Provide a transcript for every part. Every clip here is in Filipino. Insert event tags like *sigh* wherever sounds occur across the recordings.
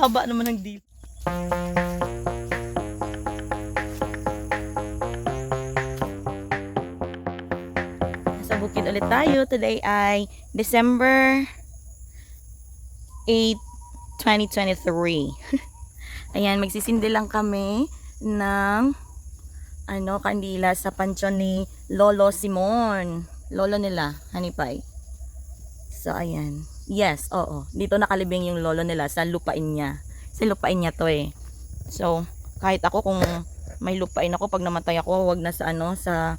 haba naman ng deal. Nasa bukid ulit tayo. Today ay December 8, 2023. *laughs* Ayan, magsisindi lang kami ng ano, kandila sa pansyon ni Lolo Simon. Lolo nila, Hanipay. So, ayan. Yes, oo. Dito nakalibing yung lolo nila sa lupain niya. Sa lupain niya to eh. So, kahit ako kung may lupain ako, pag namatay ako, wag na sa ano, sa,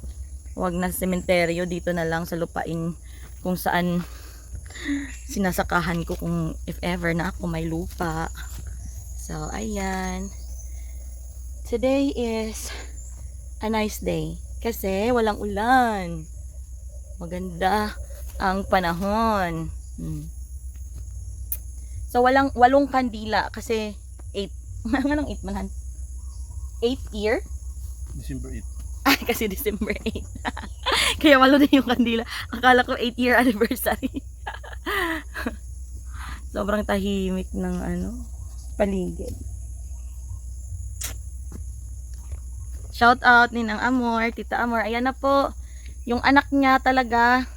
wag na sa sementeryo, dito na lang sa lupain kung saan sinasakahan ko kung if ever na ako may lupa. So, ayan. Today is a nice day. Kasi walang ulan. Maganda ang panahon. Hmm. So, walang, walong kandila kasi 8. Anong 8 man? 8 year? December 8. *laughs* Ay, kasi December 8. *laughs* Kaya walo na yung kandila. Akala ko 8 year anniversary. *laughs* Sobrang tahimik ng ano, paligid. Shout out ni Nang Amor, Tita Amor. Ayan na po. Yung anak niya talaga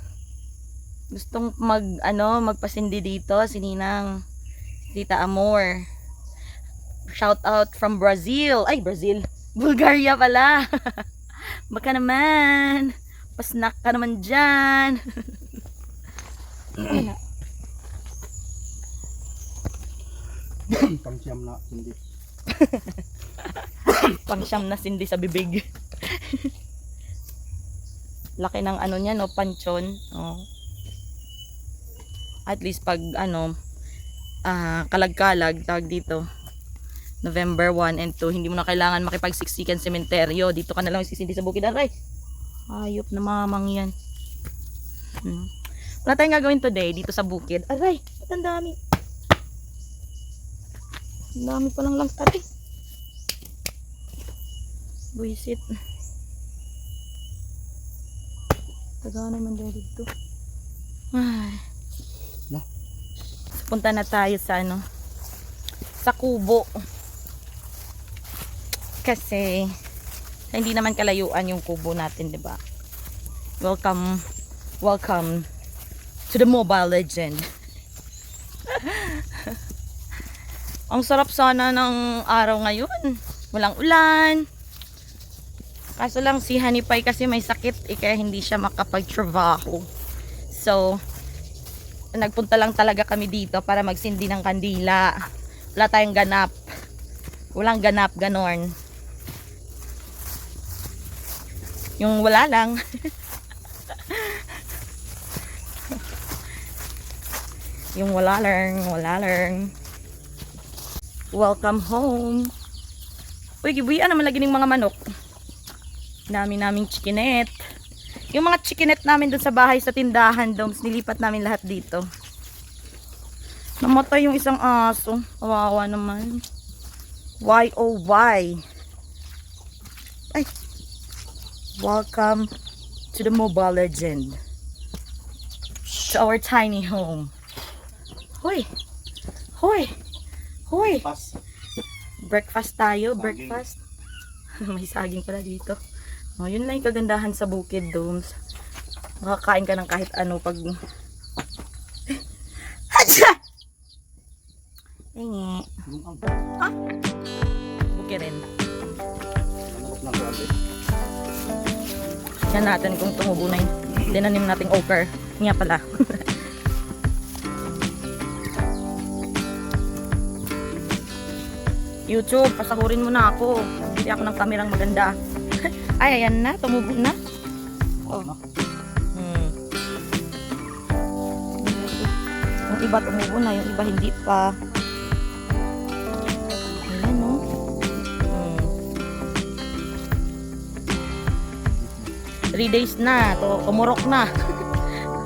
gustong mag ano, magpasindi dito si Ninang Tita Amor. Shout out from Brazil. Ay, Brazil. Bulgaria pala. *laughs* Baka naman. Pasnak ka naman dyan. *coughs* Pangsyam na hindi. *coughs* Pangsyam na sindi sa bibig. *laughs* Laki ng ano niya, no? Panchon. Oh. At least pag ano, ah, kalag-kalag, tawag dito. November 1 and 2, hindi mo na kailangan makipagsiksikan sementeryo. Dito ka na lang sisindi sa bukid. Aray! Hayop na mamang yan. Hmm. Wala tayong gagawin today dito sa bukid. Aray! Ang dami? Ang dami palang lang. Aray! Buisit. Taga naman dito. Ay. Punta na tayo sa ano. Sa kubo. Kasi hindi naman kalayuan yung kubo natin, 'di ba? Welcome welcome to the Mobile Legend. *laughs* Ang sarap sana ng araw ngayon. Walang ulan. Kaso lang si Hanipay kasi may sakit eh, kaya hindi siya makapag-trabaho. So, nagpunta lang talaga kami dito para magsindi ng kandila. Wala tayong ganap. Walang ganap, ganon. Yung wala lang. *laughs* yung wala lang, wala lang. Welcome home. Uy, gibuyan naman lagi ng mga manok. Dami naming chikinet. Yung mga chikinet namin dun sa bahay sa tindahan, doms, nilipat namin lahat dito. Namatay yung isang aso. Kawawa naman. Why oh why? Ay. Welcome to the Mobile Legend. To our tiny home. Hoy! Hoy! Hoy! Breakfast tayo, breakfast. *laughs* May saging pala dito. Oh, yun lang yung kagandahan sa Bukid Domes. Makakain ka ng kahit ano pag... *laughs* Hacha! Tingi. Yung ang Bukid rin. manok na kuwan. Yan natin kung tumubo na tinanim nating okra. Nga pala. *laughs* YouTube, pasahurin mo na ako. Hindi ako ng kamerang maganda. Ay, ayan na. Tumubo na. Oh. Hmm. Yung iba tumubo na, yung iba hindi pa. Ayan, no? Hmm. Three days na. To, tumurok na.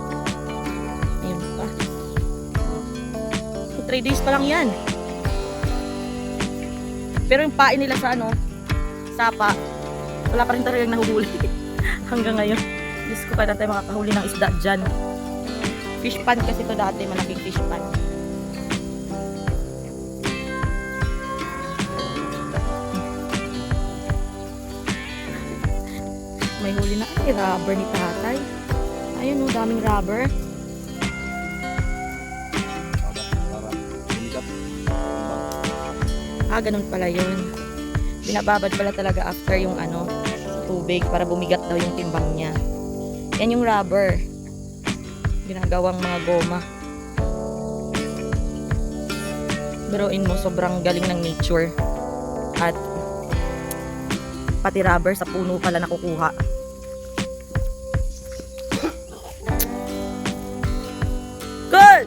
*laughs* Ayun pa. So, three days pa lang yan. Pero yung pain nila sa ano, sapa, wala pa rin talagang nahuhuli *laughs* hanggang ngayon. Diyos ko kaya tayo makakahuli ng isda dyan. Fish pan kasi to dati malaking fish pan. *laughs* May huli na. Ay rubber ni tatay. Ayun o daming rubber. Ah ganun pala yun. Binababad pala talaga after yung ano tubig para bumigat daw yung timbang niya. Yan yung rubber. Ginagawang mga goma. Biruin mo, sobrang galing ng nature. At pati rubber sa puno pala nakukuha. Good!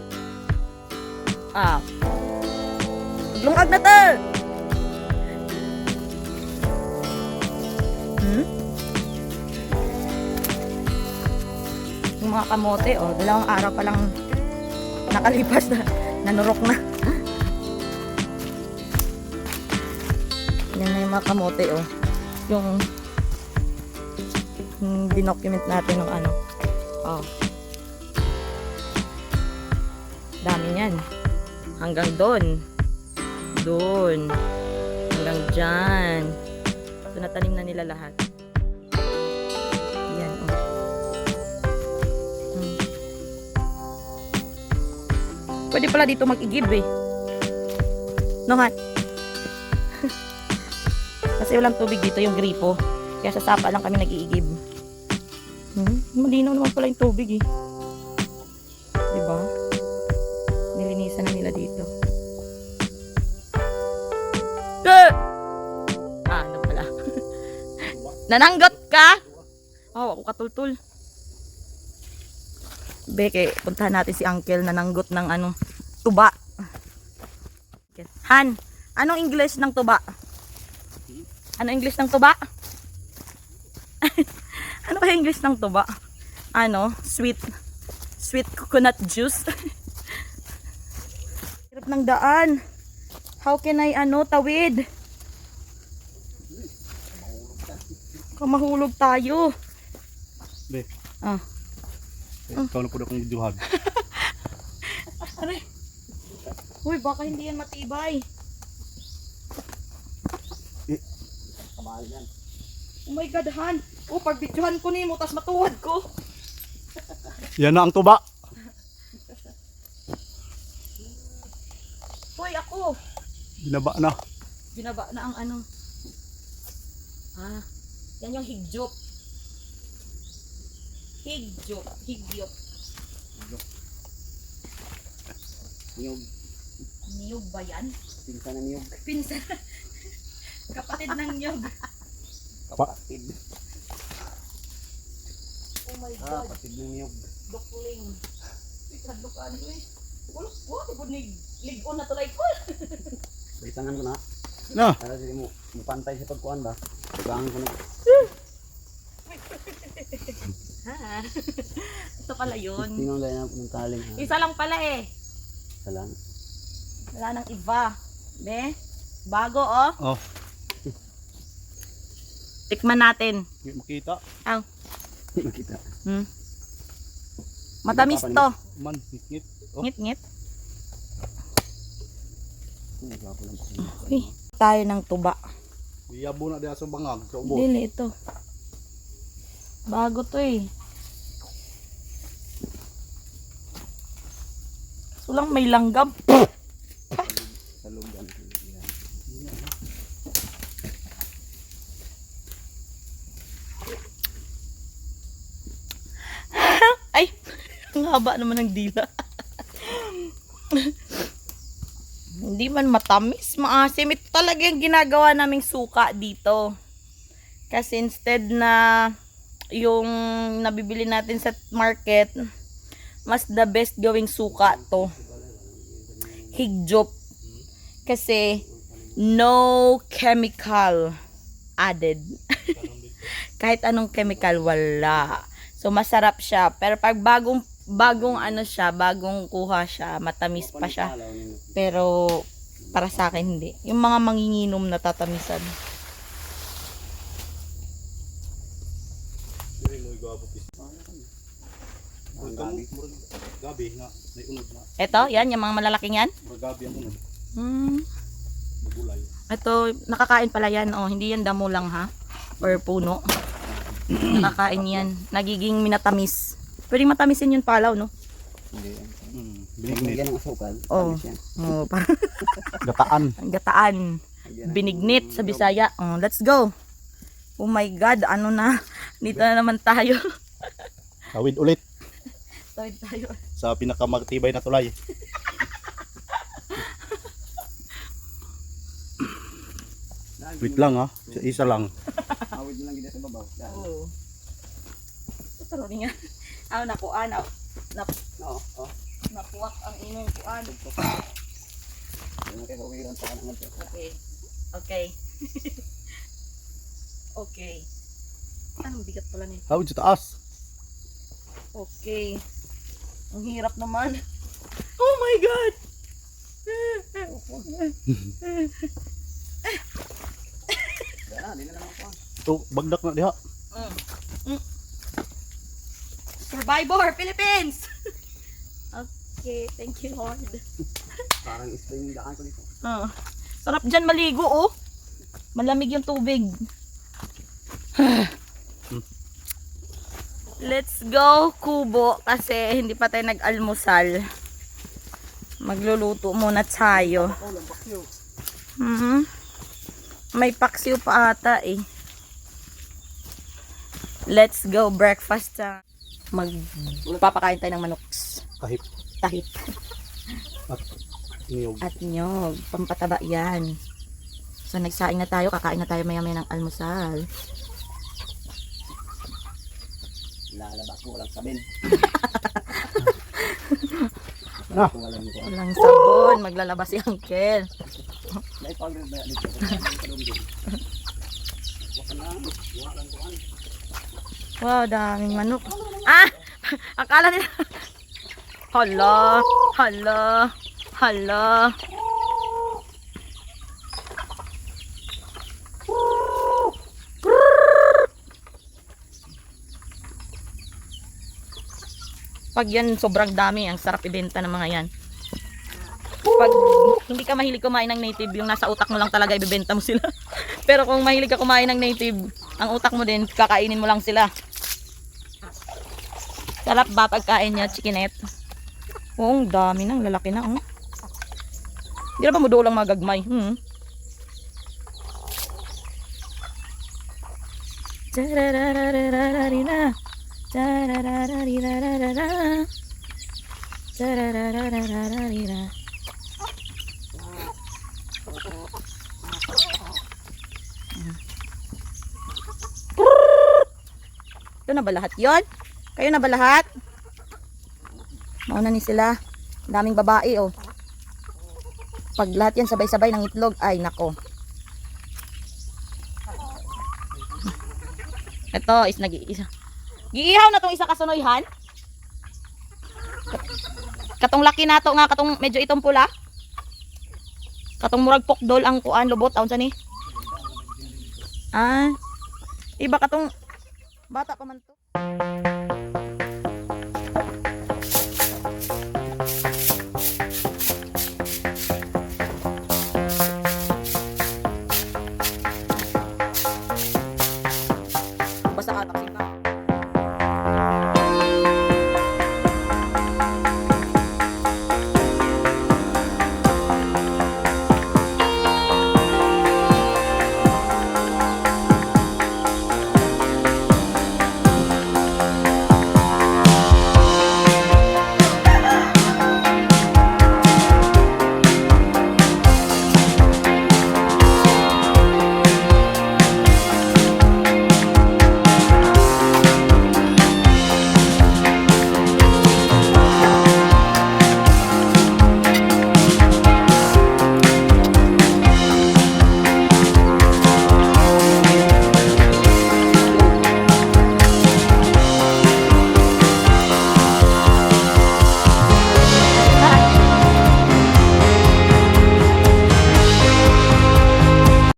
Ah. Lungag na to! Mga kamote, oh, dalawang araw pa lang nakalipas na, nanurok na. Yan na yung mga kamote, oh. Yung, yung dinocument natin ng ano. Oh. Dami yan. Hanggang doon. Doon. Hanggang dyan. So, natanim na nila lahat. Pwede pala dito mag-igib eh. No, Han? *laughs* Kasi walang tubig dito yung gripo. Kaya sa sapa lang kami nag-iigib. Hmm? Malinaw naman pala yung tubig eh. Diba? Nilinisan na nila dito. Ah! Ah, ano pala? *laughs* Nananggot ka? Oh, ako katultul. Beke, puntahan natin si Uncle nananggot ng ano, tuba. Han, anong English ng tuba? Ano English ng tuba? *laughs* ano kaya English ng tuba? Ano? Sweet. Sweet coconut juice. *laughs* Hirap ng daan. How can I ano tawid? Kamahulog tayo. Be. Ah. Eh, Ikaw na po na kong videohan. Aray. *laughs* Uy, baka hindi yan matibay. Kamahal yan. Oh my God, Han. Oh, pag videohan ko ni mo, tas matuwad ko. *laughs* Yan na ang tuba. Hoy, ako. Binaba na. Binaba na ang ano. Ah, yan yung higyop. Higyop. Higyop. Niyog. Niyog ba yan? Pinsan na niyog. Pinsan. Kapatid ng niyog. Kapatid. Oh my Ah, God. kapatid ng niyog. Dukling. Ikadlukan ko eh. Wala ko. Ibon ni ligon na tulay ko. Balitangan ko na. Na, Para sige mo, mupantay sa pagkuhan ba? Tugangan ko na. *laughs* Ha? *laughs* Ito pala yun. Tinong po ng taling ha. Isa lang pala eh. Isa lang. Wala nang iba. Be? Bago oh. oh, Tikman natin. hindi makita. Aw. Hindi makita. Hmm. Matamis to. Man, ngit. Oh. Ngit ngit. Hindi ko lang po. Uy. Tayo ng tuba. Iyabo na diya sa bangag. Dili ito. Bago to eh. Sulang may langgam. Sa lugan. *laughs* Ay! Ang haba naman ng dila. *laughs* Hindi man matamis, maasim. Ito talaga yung ginagawa naming suka dito. Kasi instead na yung nabibili natin sa market, mas the best gawing suka to. Higjop. Kasi no chemical added. *laughs* Kahit anong chemical, wala. So, masarap siya. Pero pag bagong, bagong ano siya, bagong kuha siya, matamis pa siya. Pero, para sa akin, hindi. Yung mga manginginom na tatamisan. Dili mo igabo pis. Ang gabi, murag gabi nga, may Eto, yan, yung mga malalaking yan. Murag gabi ang unod, Hmm. magulay. Ito, nakakain pala yan. Oh, hindi yan damo lang ha. Or puno. *clears throat* Nakakain yan. Nagiging minatamis. Pwede matamisin yun palaw, no? Hindi yan. Pag Binignit. lagyan ng asukal, Oo. yan. *laughs* Oh, parang *laughs* Gataan. ang gataan. Binignit sa Bisaya. Oh, let's go. Oh my God, ano na? *laughs* Dito na naman tayo. Tawid ulit Tawid tayo. sa pinakamatibay na tulay. Wait lang ha. Isa lang. Awid mo lang gina sa babaw. Oo. Taro niya. Ano nakuan, na, na, ang kuan. Yung kay kawiran pa ka ng ganito. Okay. Okay. *laughs* okay. Anong bigat pala nito? Tawid sa taas. Okay. Ang hirap naman. Oh my God! Ito, bagdak na diha. Mm. Survivor, Philippines! *laughs* okay, thank you Lord. Parang spring yung daan ko dito. Oh. Sarap dyan maligo oh. Malamig yung tubig. *sighs* Let's go, Kubo. Kasi hindi pa tayo nag-almusal. Magluluto muna tayo. Yun. Mhm. May paksiw pa ata eh. Let's go, breakfast time. Magpapakain tayo ng manok. Kahit Tahip at niyog. at nyog. Pampataba yan. So nagsaing na tayo, kakain na tayo maya maya ng almusal. Lalabas mo, walang sabin. Na. Kung walang *laughs* ko. Walang sabon, maglalabas si Uncle. May pag-rin ba dito? Wow, daming manok. Ah! *laughs* Akala nila. Hala, hala, hala. Pag yan sobrang dami, ang sarap ibenta ng mga yan. Pag hindi ka mahilig kumain ng native, yung nasa utak mo lang talaga ibebenta mo sila. *laughs* Pero kung mahilig ka kumain ng native, ang utak mo din, kakainin mo lang sila. Sarap ba pagkain niya, chikinet? Oo, ang dami nang lalaki na, oh. Hindi na ba mo lang magagmay? Hmm. Tararararararira. Tararararararara. Tararararararira. Ito na ba lahat yon? Kayo na ba lahat? Mauna ni sila. Daming babae oh. Pag lahat yan sabay-sabay ng itlog, ay nako. Ito is nag-iisa. Giihaw na tong isa kasunoyhan. Katong laki nato nga katong medyo itong pula. Katong murag pokdol ang kuan lubot aun sa ni. Ah. Iba katong bata pa man to.